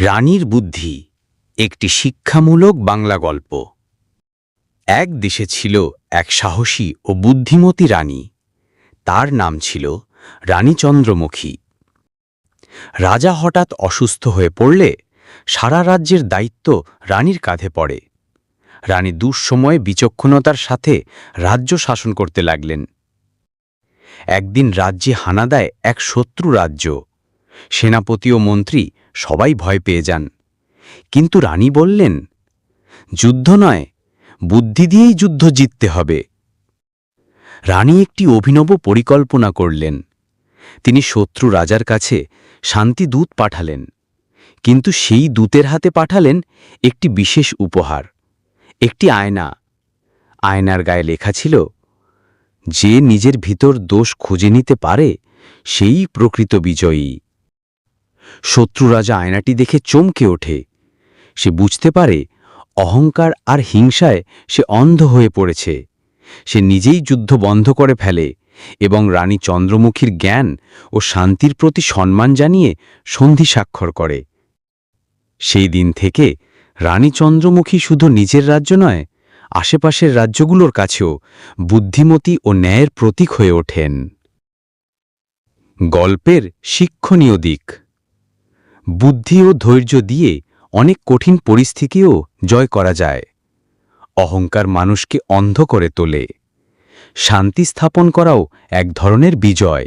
রানীর বুদ্ধি একটি শিক্ষামূলক বাংলা গল্প। এক দেশে ছিল এক সাহসী ও বুদ্ধিমতী রানী। তার নাম ছিল রানী চন্দ্রমুখী রাজা হঠাৎ অসুস্থ হয়ে পড়লে সারা রাজ্যের দায়িত্ব রানীর কাঁধে পড়ে। রানী দুঃসময়ে বিচক্ষণতার সাথে রাজ্য শাসন করতে লাগলেন। একদিন রাজ্যে হানা দেয় এক শত্রু রাজ্য। সেনাপতি ও মন্ত্রী সবাই ভয় পেয়ে যান। কিন্তু রানী বললেন, যুদ্ধ নয়, বুদ্ধি দিয়েই যুদ্ধ জিততে হবে। রানী একটি অভিনব পরিকল্পনা করলেন। তিনি শত্রু রাজার কাছে শান্তি দূত পাঠালেন, কিন্তু সেই দূতের হাতে পাঠালেন একটি বিশেষ উপহার, একটি আয়না। আয়নার গায়ে লেখা ছিল, যে নিজের ভিতর দোষ খুঁজে নিতে পারে, সেই প্রকৃত বিজয়ী। শত্রু রাজা আয়নাটি দেখে চমকে ওঠে। সে বুঝতে পারে অহংকার আর হিংসায় সে অন্ধ হয়ে পড়েছে। সে নিজেই যুদ্ধ বন্ধ করে ফেলে এবং রানী চন্দ্রমুখীর জ্ঞান ও শান্তির প্রতি সম্মান জানিয়ে সন্ধি স্বাক্ষর করে। সেই দিন থেকে রানী চন্দ্রমুখী শুধু নিজের রাজ্য নয়, আশেপাশের রাজ্যগুলোর কাছেও বুদ্ধিমতী ও ন্যায়ের প্রতীক হয়ে ওঠেন। গল্পের শিক্ষণীয় দিক বুদ্ধি ও ধৈর্য দিয়ে অনেক কঠিন পরিস্থিতিও জয় করা যায়। অহংকার মানুষকে অন্ধ করে তোলে। শান্তি স্থাপন করাও এক ধরনের বিজয়।